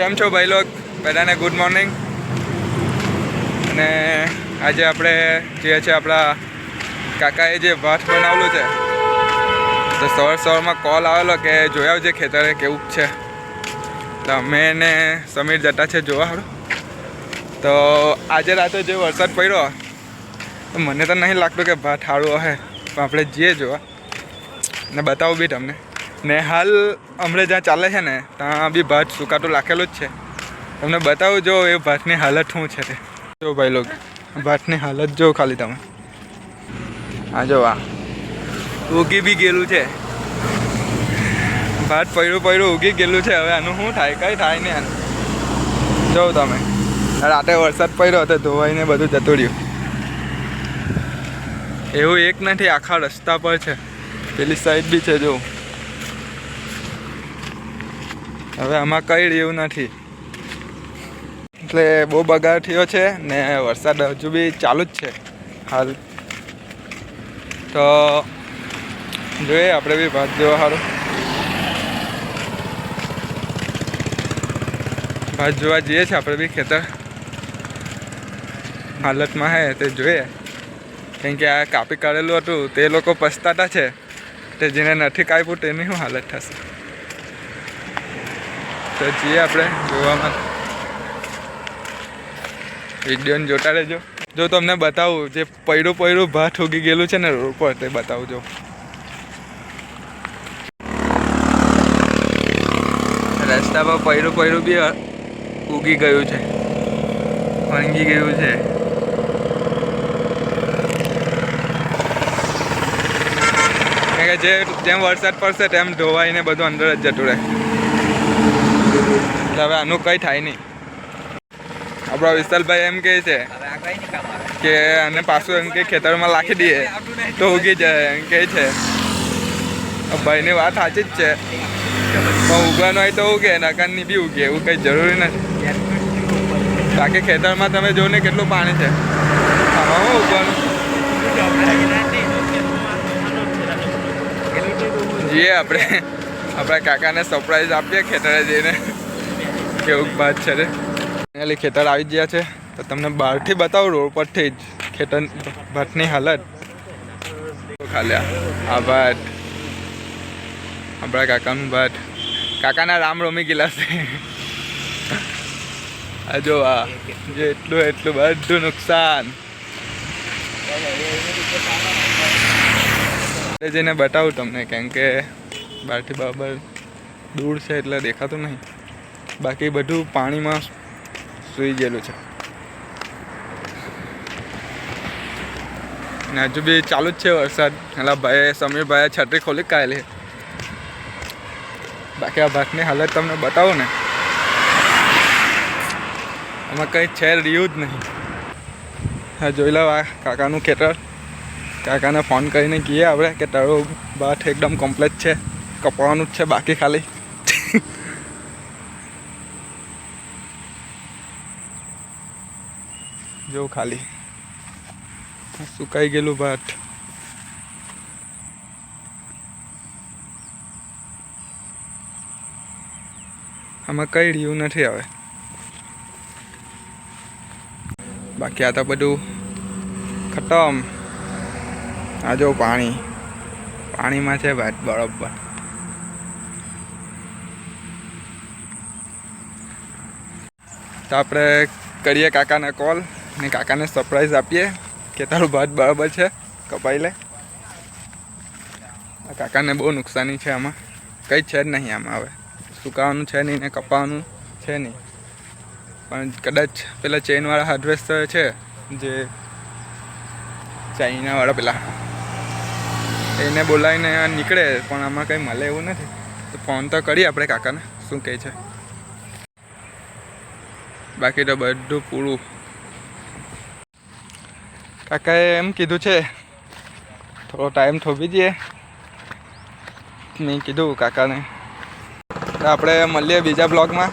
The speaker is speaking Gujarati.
કેમ છો ભાઈ લોક? બધાને ગુડ મોર્નિંગ અને આજે આપણે જે છે આપણા કાકાએ જે ભાત બનાવેલું છે, તો સવાર સવારમાં કોલ આવેલો કે જોઈ આવજે ખેતરે કેવું છે. તો અમે ને સમીર જતા છે જોવા હારું. તો આજે રાતે જે વરસાદ પડ્યો, તો મને તો નહીં લાગતું કે ભાત સારું હશે. પણ આપણે જઈએ જોવા. ને બતાવું બી તમને. ને હાલ હમણાં જ્યાં ચાલે છે ને, ત્યાં બી ભાત સુકાતું લાખેલું જ છે. તમને બતાવું જો એ ભાતની હાલત શું છે તે. જો ભાઈ લોક ભાતની હાલત જો ખાલી તમે. આ જો આ. ઉગી બી ગયેલું છે. ભાત પડ્યું પડ્યું ઉગી ગયેલું છે, હવે આનું શું થાય, કંઈ થાય નહીં આનું. જો તમે, રાતે વરસાદ પડ્યો તો ધોવાઈને બધું જતું રહ્યું. એવું એક નથી, આખા રસ્તા પર છે. પેલી સાઈડ બી છે, જો. હવે આમાં કઈ એવું નથી. એટલે બહુ બગાડ થયો છે ને વરસાદ હજુ બી ચાલુ જ છે હાલ. તો જોઈએ આપણે બી ભાત જોવા સારું ભાત જોવા જઈએ છીએ આપણે બી ખેતર. હાલતમાં હે તે જોઈએ. કેમ કે આ કાપી કાઢેલું હતું તે લોકો પસ્તાતા છે. તે જેને નથી કાપ્યું તેની શું હાલત થશે? તો જઈએ આપણે જોવામાં વિડીયોને જોતા રહેજો. જો તમને બતાવું, જે પૈડું પૈડું ભાત ઉગી ગયેલું છે ને રોડ પર તે બતાવજો. રસ્તા પર પૈડું પૈડું બી ઉગી ગયું છે. વણગી ગયું છે. કે જે, જેમ વરસાદ પડશે, તેમ ધોવાઈને બધું અંદર જ જતું રહે. એટલે હવે આનું કંઈ થાય નહીં. આપણા વિશાલભાઈ એમ કહે છે કે આને પાછું એમ કે ખેતરમાં લાખી દઈએ. તો ઉગી જાય એમ કહે છે. ભાઈની વાત સાચી જ છે. પણ ઉગવાનું હોય તો ઉગે નકારની બી ઉગે એવું કંઈ જરૂરી નથી. બાકી ખેતરમાં તમે જો ને કેટલું પાણી છે. આમાં ઉગવાનું? જઈએ આપણે. આપણા કાકાને સરપ્રાઈઝ આપીએ ખેતરે જઈને. કેવું ભાત છે રે. એટલે ખેતર આવી ગયા છે. તો તમને બહારથી બતાવું, રોડ પરથી જ ખેતર ભટ્ટની હાલત. ખાલ્યા આ ભાત. આપણા કાકાનું ભાત. કાકાના રામ રમી ગયેલા છે. આ જો આ, જે એટલું એટલું બધું નુકસાન. જઈને બતાવું તમને, કેમ કે બહારથી બરાબર દૂર છે એટલે દેખાતું નહીં. બાકી બધું પાણીમાં સૂઈ ગયેલું છે. ને હજુ બી ચાલુ જ છે વરસાદ. એટલે ભાઈ સમીરભાઈએ છત્રી ખોલી કાઢેલી. બાકી આ ભાતની હાલત તમને બતાવો ને. એમાં કંઈ છે રહ્યું જ નહીં. હા, જોઈ લો આ કાકાનું ખેતર. કાકાને ફોન કરીને કહીએ આપણે કે તારું ભાત એકદમ કમ્પ્લીટ છે. કપાવાનું જ છે બાકી ખાલી. જો ખાલી. સુકાઈ ગયેલું ભાત. આમાં કઈ રહ્યું નથી હવે બાકી આ તો બધું ખતમ. આ જો પાણી. પાણીમાં છે ભાત બરોબર. તો આપણે કરીએ કાકાને કોલ ને કાકાને સરપ્રાઈઝ આપીએ કે તારું ભાત બરાબર છે. કપાઈ લે. કાકાને બહુ નુકસાની છે આમાં. કંઈ છે જ નહીં આમાં હવે. સુકાવાનું છે નહીં ને કપાવાનું છે નહીં. પણ કદાચ પેલા ચેનવાળા હાર્વેસ્ટર છે, જે ચાઇનાવાળા પેલા. એને બોલાવીને નીકળે, પણ આમાં કંઈ મળે એવું નથી. તો ફોન તો કરીએ આપણે કાકાને, શું કહે છે. બાકી તો બધું પૂરું. કાકાએ એમ કીધું છે, થોડો ટાઈમ થોભી દઈએ મેં કીધું કાકાને. આપણે મળીએ બીજા બ્લોગમાં